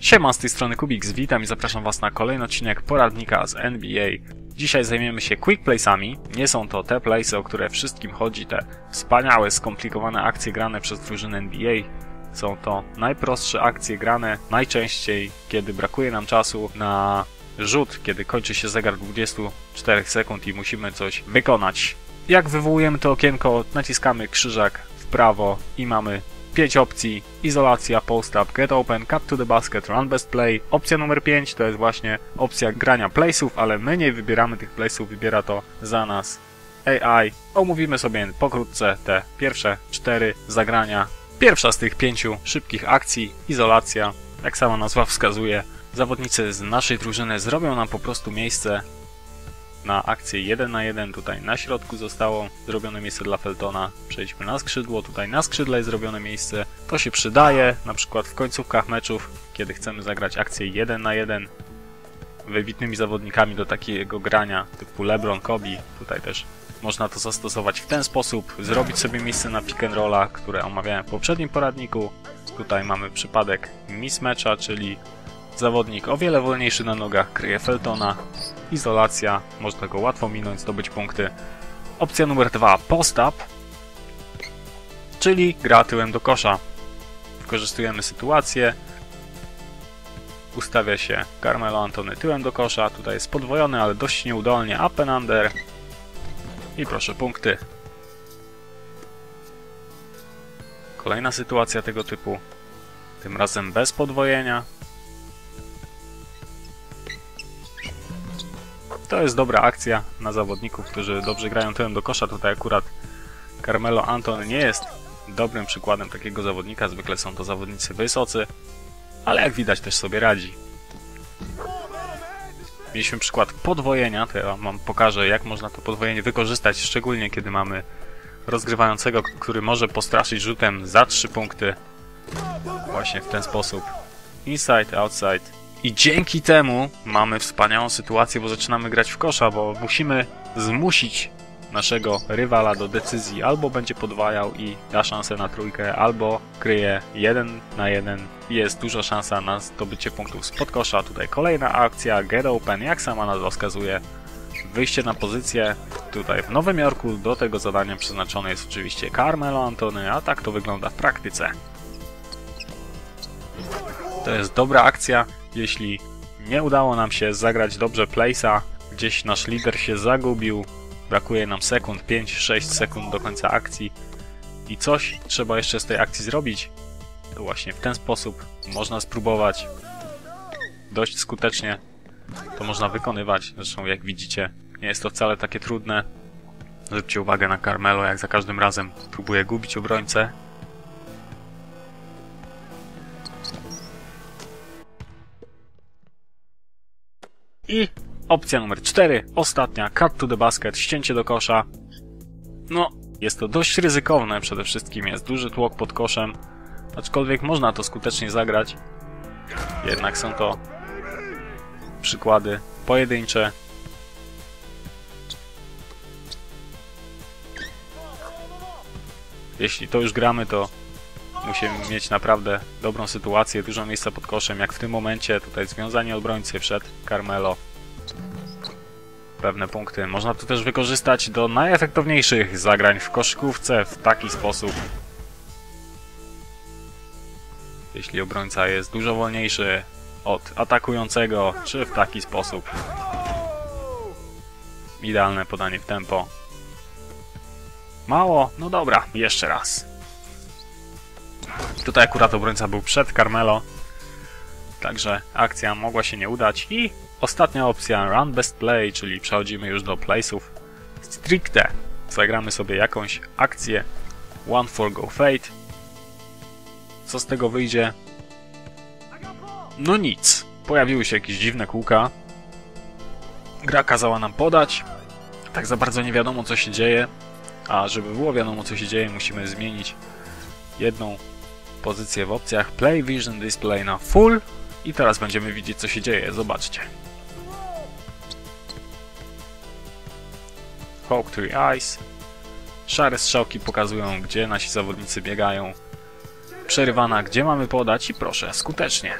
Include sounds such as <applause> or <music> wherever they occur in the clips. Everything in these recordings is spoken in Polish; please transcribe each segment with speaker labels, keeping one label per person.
Speaker 1: Siema, z tej strony Kubix, witam i zapraszam Was na kolejny odcinek poradnika z NBA. Dzisiaj zajmiemy się quick playsami. Nie są to te playsy, o które wszystkim chodzi, te wspaniałe, skomplikowane akcje grane przez drużyny NBA. Są to najprostsze akcje grane najczęściej, kiedy brakuje nam czasu na rzut, kiedy kończy się zegar 24 sekund i musimy coś wykonać. Jak wywołujemy to okienko, naciskamy krzyżak w prawo i mamy 5 opcji. Izolacja, post-up, get open, cut to the basket, run best play. Opcja numer 5 to jest właśnie opcja grania playsów, ale my nie wybieramy tych playsów, wybiera to za nas AI. Omówimy sobie pokrótce te pierwsze 4 zagrania. Pierwsza z tych pięciu szybkich akcji, izolacja, jak sama nazwa wskazuje, zawodnicy z naszej drużyny zrobią nam po prostu miejsce na akcję 1 na 1. Tutaj na środku zostało zrobione miejsce dla Feltona. Przejdźmy na skrzydło. Tutaj na skrzydle jest zrobione miejsce. To się przydaje na przykład w końcówkach meczów, kiedy chcemy zagrać akcję 1 na 1 wybitnymi zawodnikami do takiego grania typu LeBron, Kobe. Tutaj też można to zastosować w ten sposób, zrobić sobie miejsce na pick and rolla, które omawiałem w poprzednim poradniku. Tutaj mamy przypadek mismatcha, czyli zawodnik o wiele wolniejszy na nogach kryje Feltona, izolacja, można go łatwo minąć, zdobyć punkty. Opcja numer dwa, post-up, czyli gra tyłem do kosza. Wykorzystujemy sytuację, ustawia się Carmelo Antony tyłem do kosza, tutaj jest podwojony, ale dość nieudolnie, up and under i proszę punkty. Kolejna sytuacja tego typu, tym razem bez podwojenia, To jest dobra akcja na zawodników, którzy dobrze grają tyłem do kosza. Tutaj akurat Carmelo Anton nie jest dobrym przykładem takiego zawodnika. Zwykle są to zawodnicy wysocy, ale jak widać też sobie radzi. Mieliśmy przykład podwojenia, to ja wam pokażę jak można to podwojenie wykorzystać, szczególnie kiedy mamy rozgrywającego, który może postraszyć rzutem za 3 punkty. Właśnie w ten sposób. Inside, outside, i dzięki temu mamy wspaniałą sytuację, bo zaczynamy grać w kosza, bo musimy zmusić naszego rywala do decyzji. Albo będzie podwajał i da szansę na trójkę, albo kryje jeden na jeden. Jest duża szansa na zdobycie punktów spod kosza. Tutaj kolejna akcja, get open, jak sama nazwa wskazuje. Wyjście na pozycję tutaj w Nowym Jorku. Do tego zadania przeznaczony jest oczywiście Carmelo Antony, a tak to wygląda w praktyce. To jest dobra akcja, jeśli nie udało nam się zagrać dobrze place'a, gdzieś nasz lider się zagubił, brakuje nam sekund, 5-6 sekund do końca akcji i coś trzeba jeszcze z tej akcji zrobić, to właśnie w ten sposób można spróbować dość skutecznie to można wykonywać. Zresztą jak widzicie, nie jest to wcale takie trudne. Zwróćcie uwagę na Carmelo, jak za każdym razem próbuje gubić obrońcę, I opcja numer 4, ostatnia, cut to the basket, ścięcie do kosza. No, jest to dość ryzykowne przede wszystkim, jest duży tłok pod koszem, aczkolwiek można to skutecznie zagrać. Jednak są to przykłady pojedyncze. Jeśli to już gramy, to musimy mieć naprawdę dobrą sytuację, dużo miejsca pod koszem, jak w tym momencie, tutaj związanie obrońcy przed Carmelo. Pewne punkty. Można to też wykorzystać do najefektowniejszych zagrań w koszykówce w taki sposób. Jeśli obrońca jest dużo wolniejszy od atakującego, czy w taki sposób. Idealne podanie w tempo. Mało? No dobra, jeszcze raz. Tutaj akurat obrońca był przed Carmelo, także akcja mogła się nie udać. I ostatnia opcja, Run Best Play, czyli przechodzimy już do playsów stricte. Zagramy sobie jakąś akcję One for Go Fate. Co z tego wyjdzie? No nic. Pojawiły się jakieś dziwne kółka. Gra kazała nam podać. Tak za bardzo nie wiadomo co się dzieje. A żeby było wiadomo co się dzieje, musimy zmienić jedną pozycję w opcjach Play Vision Display na Full i teraz będziemy widzieć co się dzieje, zobaczcie. Hawk Tree Eyes. Szare strzałki pokazują gdzie nasi zawodnicy biegają. Przerywana gdzie mamy podać i proszę, skutecznie.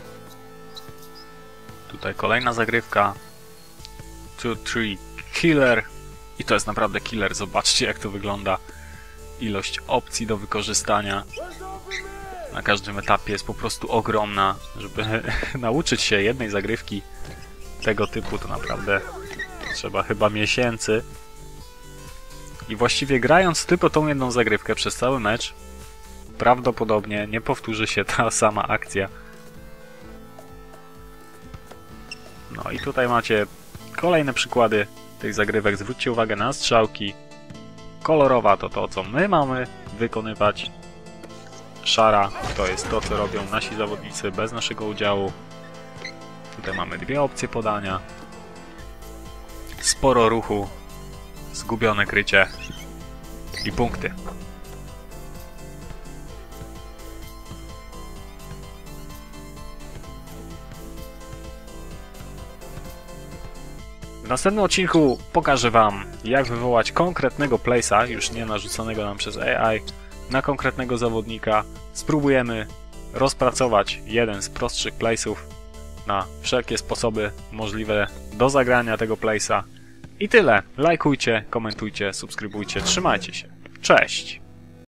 Speaker 1: Tutaj kolejna zagrywka. 2-3 killer. I to jest naprawdę killer. Zobaczcie jak to wygląda. Ilość opcji do wykorzystania na każdym etapie jest po prostu ogromna. Żeby <laughs> nauczyć się jednej zagrywki tego typu, to naprawdę trzeba chyba miesięcy. I właściwie grając tylko tą jedną zagrywkę przez cały mecz, prawdopodobnie nie powtórzy się ta <laughs> sama akcja. No i tutaj macie kolejne przykłady tych zagrywek. Zwróćcie uwagę na strzałki. Kolorowa to to, co my mamy wykonywać. Szara to jest to, co robią nasi zawodnicy bez naszego udziału. Tutaj mamy dwie opcje podania. Sporo ruchu, zgubione krycie i punkty. W następnym odcinku pokażę Wam, jak wywołać konkretnego place'a, już nie narzuconego nam przez AI, na konkretnego zawodnika. Spróbujemy rozpracować jeden z prostszych place'ów na wszelkie sposoby możliwe do zagrania tego place'a. I tyle. Lajkujcie, komentujcie, subskrybujcie, trzymajcie się. Cześć!